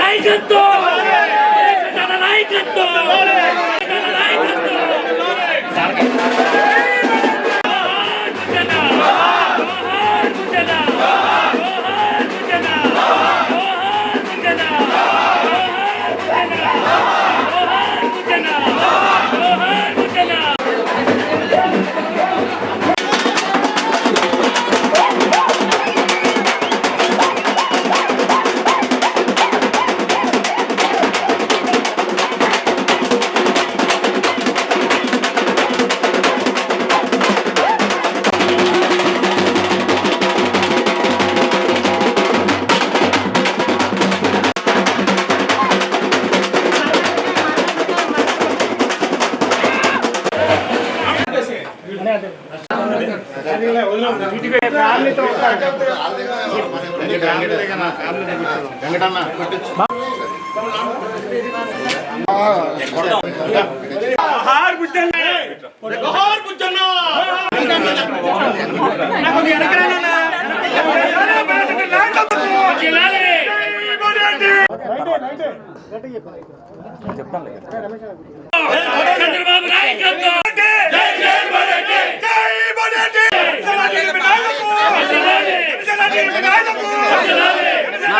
నాయకత్వం. నాయకత్వం. హార్ బుద్ధన్న హార్ బుద్ధన్న చంద్రబాబు నాయకత్వం జై జై బడెట్టి జై బడెట్టి జనజీవి నాయకత్వం జనజీవి నాయకత్వం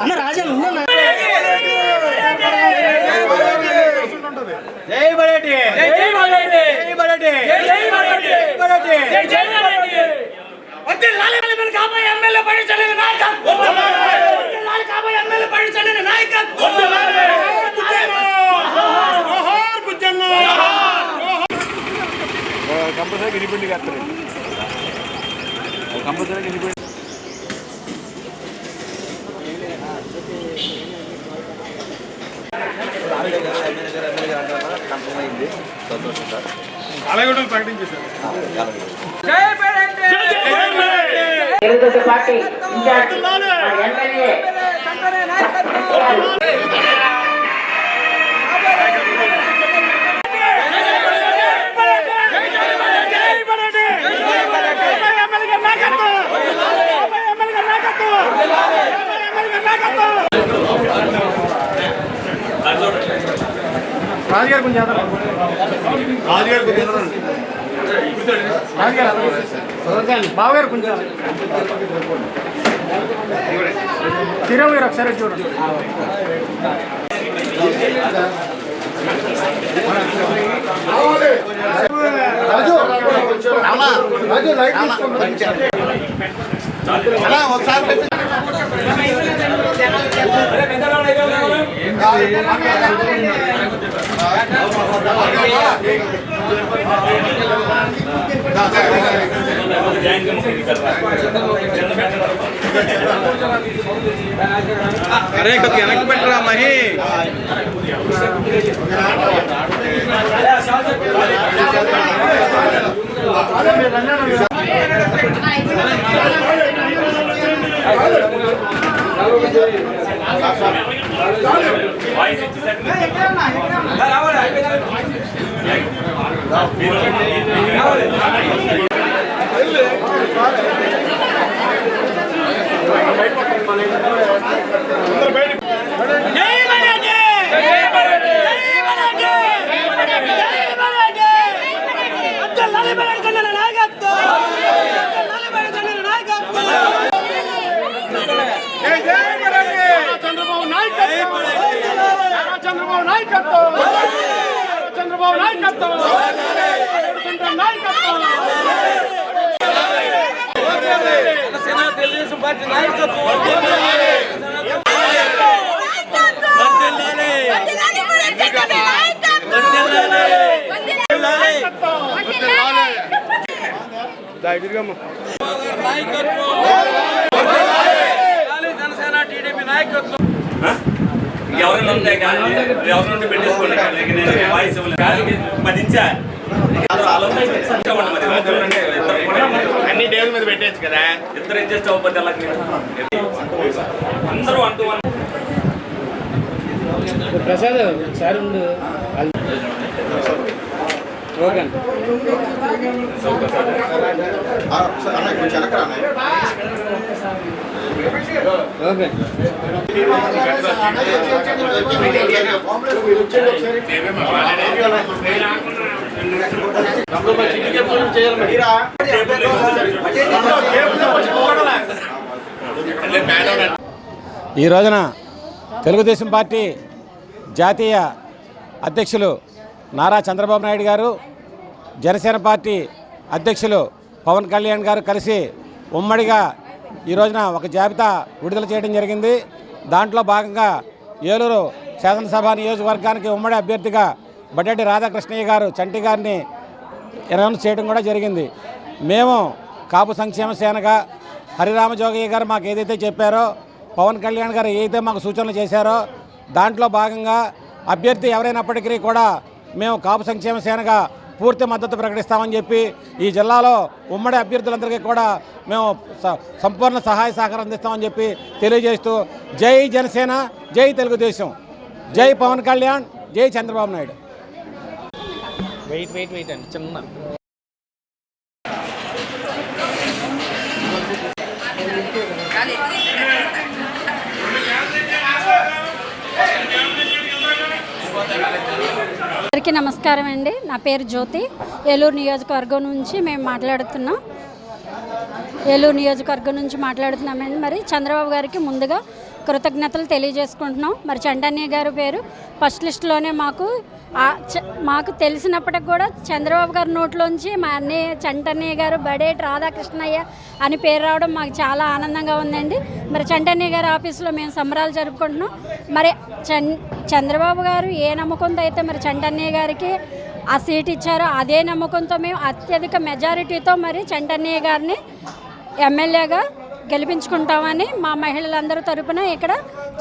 అన్న రాజన్ ఉందన్న జై బరెడ్డి జై జై బరెడ్డి జై బరెడ్డి జై జై బరెడ్డి బరెడ్డి జై జై బరెడ్డి వద్దు లాలి బరెడ్డి కాబోయే ఎమ్మెల్యే పడి చల్లని నాయకత్వం. వద్దు లాలి కాబోయే ఎమ్మెల్యే పడి చల్లని నాయకత్వం. కంపల్సరీ గిరిపిండి కడతారు కంపల్సరీ గిరిపిండి అలాగే ప్రకటించేశారు. Telugu Desam party in charge MLA బావగారు కొంచెం శ్రీరామ్ గారు ఒకసారి చూడండి అరే కొద్ది వెనక్కి పెట్టరా మహి అదే రావాలి చంద్రబాబు నాయకత్వం! చంద్రబాబు నాయకత్వం! చంద్రబాబు నాయకత్వం! తెలుగుదేశం పార్టీ నాయకత్వం! జనసేన టీడీపీ నాయకత్వం! ఎవరైనా ఉంటే గాలి ఎవరి నుండి పెట్టేసుకోండి నేను వాయిస్ ఇవ్వలేదు. గాలికి పది ఇచ్చా అన్ని దేవుడి మీద పెట్టేచ్చు కదా. ఇద్దరు అడ్జస్ట్ అవ్వకపోతే ఎలా అందరూ అంటూ ప్రసాద్ సార్ ఉండు. ఓకే. ఓకే ఈ రోజున తెలుగుదేశం పార్టీ జాతీయ అధ్యక్షులు నారా చంద్రబాబు నాయుడు గారు జనసేన పార్టీ అధ్యక్షులు పవన్ కళ్యాణ్ గారు కలిసి ఉమ్మడిగా ఈ రోజున ఒక జాబితా విడుదల చేయడం జరిగింది. దాంట్లో భాగంగా ఏలూరు శాసనసభ నియోజకవర్గానికి ఉమ్మడి అభ్యర్థిగా బడ్డెడ్డి రాధాకృష్ణయ్య గారు చంటి గారిని అనౌన్స్ చేయడం కూడా జరిగింది. మేము కాపు సంక్షేమ సేనగా హరిరామజోగయ్య గారు మాకు ఏదైతే చెప్పారో పవన్ కళ్యాణ్ గారు ఏదైతే మాకు సూచనలు చేశారో దాంట్లో భాగంగా అభ్యర్థి ఎవరైనప్పటికీ కూడా మేము కాపు సంక్షేమ సేనగా పూర్తి మద్దతు ప్రకటిస్తామని చెప్పి ఈ జిల్లాలో ఉమ్మడి అభ్యర్థులందరికీ కూడా మేము స- సంపూర్ణ సహాయ సహకారం అందిస్తామని చెప్పి తెలియజేస్తూ జై జనసేన జై తెలుగుదేశం జై పవన్ కళ్యాణ్ జై Chandrababu Naidu. Wait wait wait అండి చిన్న. అందరికీ నమస్కారం అండి. నా పేరు జ్యోతి. ఏలూరు నియోజకవర్గం నుంచి మేము మాట్లాడుతున్నాం. ఏలూరు నియోజకవర్గం నుంచి మాట్లాడుతున్నామండి. మరి చంద్రబాబు గారికి ముందుగా కృతజ్ఞతలు తెలియజేసుకుంటున్నాం. మరి చండన్నయ్య గారి పేరు. ఫస్ట్ లిస్టులోనే మాకు మాకు తెలిసినప్పటికి కూడా చంద్రబాబు గారి నోట్లోంచి మా అన్నయ్య చంటన్నయ్య గారు బడేటి రాధాకృష్ణయ్య అని పేరు రావడం మాకు చాలా ఆనందంగా ఉందండి. మరి చంటన్నయ్య గారి ఆఫీసులో మేము సంబరాలు జరుపుకుంటున్నాం. మరి చం చంద్రబాబు గారు ఏ నమ్మకంతో అయితే మరి చంటన్నయ్య గారికి ఆ సీట్ ఇచ్చారో అదే నమ్మకంతో మేము అత్యధిక మెజారిటీతో మరి చంటన్నయ్య గారిని ఎమ్మెల్యేగా గెలిపించుకుంటామని మా మహిళలందరూ తరపున ఇక్కడ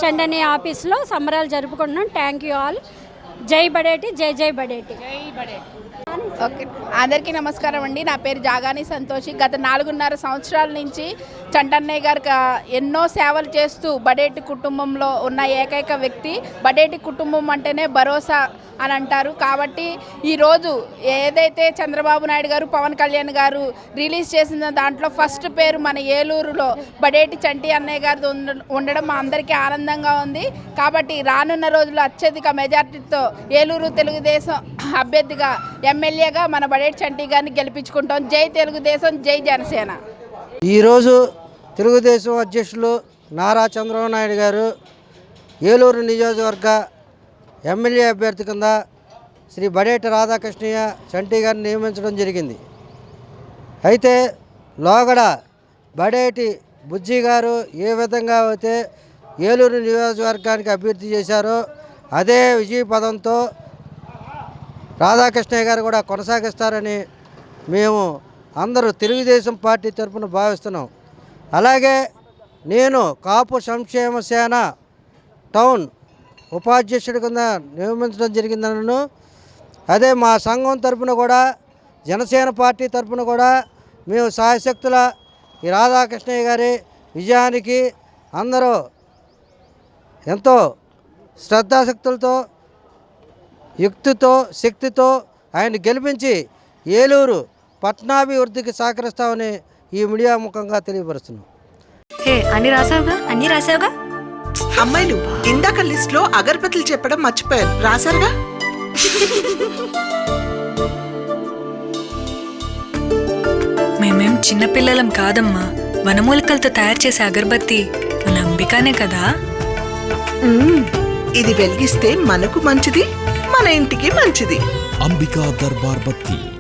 చండని ఆఫీస్లో సంబరాలు జరుపుకుంటున్నాం. థ్యాంక్ యూ ఆల్ జై బడేటి జై జై బడేటి. ఓకే. అందరికీ నమస్కారం అండి. నా పేరు జాగాని సంతోషి. గత నాలుగున్నర సంవత్సరాల నుంచి చంటన్నయ్య గారికి ఎన్నో సేవలు చేస్తూ బడేటి కుటుంబంలో ఉన్న ఏకైక వ్యక్తి. బడేటి కుటుంబం అంటేనే భరోసా అని అంటారు. కాబట్టి ఈరోజు ఏదైతే చంద్రబాబు నాయుడు గారు పవన్ కళ్యాణ్ గారు రిలీజ్ చేసిన దాంట్లో ఫస్ట్ పేరు మన ఏలూరులో బడేటి చంటి అన్నయ్య గారిది ఉండ- ఉండడం మా అందరికీ ఆనందంగా ఉంది. కాబట్టి రానున్న రోజుల్లో అత్యధిక మెజార్టీతో ఏలూరు తెలుగుదేశం అభ్యర్థిగా ఎమ్మెల్యేగా మన బడేటి చంటి గారిని గెలిపించుకుంటాం. జై తెలుగుదేశం జై జనసేన. ఈరోజు తెలుగుదేశం అధ్యక్షులు నారా చంద్రబాబు నాయుడు గారు ఏలూరు నియోజకవర్గ ఎమ్మెల్యే అభ్యర్థి కింద శ్రీ బడేటి రాధాకృష్ణయ్య చంటి గారిని నియమించడం జరిగింది. అయితే లోగడ బడేటి బుజ్జి గారు ఏ విధంగా అయితే ఏలూరు నియోజకవర్గానికి అభ్యర్థి చేశారో అదే విజయ పదంతో రాధాకృష్ణయ్య గారు కూడా కొనసాగిస్తారని మేము అందరూ తెలుగుదేశం పార్టీ తరఫున భావిస్తున్నాం. అలాగే నేను కాపు సంక్షేమ సేన టౌన్ ఉపాధ్యక్షుడి కింద నియమించడం జరిగిందనను. అదే మా సంఘం తరఫున కూడా జనసేన పార్టీ తరఫున కూడా మేము సాయశక్తుల ఈ రాధాకృష్ణయ్య గారి విజయానికి అందరూ ఎంతో శ్రద్ధాశక్తులతో యుక్తితో శక్తితో ఆయన గెలిపించి ఏలూరు పట్టణాభివృద్ధికి సహకరిస్తామని ఈ మీడియా ముఖంగా తెలియపరుస్తున్నాం. హే అన్ని రాసావుగా? అన్ని రాసావుగా? అమ్మాయిలు ఇందాక లిస్ట్లో అగరబత్తులు చెప్పడం మర్చిపోయారు. రాశారుగా మేమేం చిన్నపిల్లలం కాదమ్మా. వనమూలికలతో తయారు చేసే అగరబత్తి మన అంబికానే కదా. ఇది వెలిగిస్తే మనకు మంచిది. మన ఇంటికి మంచిది. అంబికా దర్బార్ బత్తి.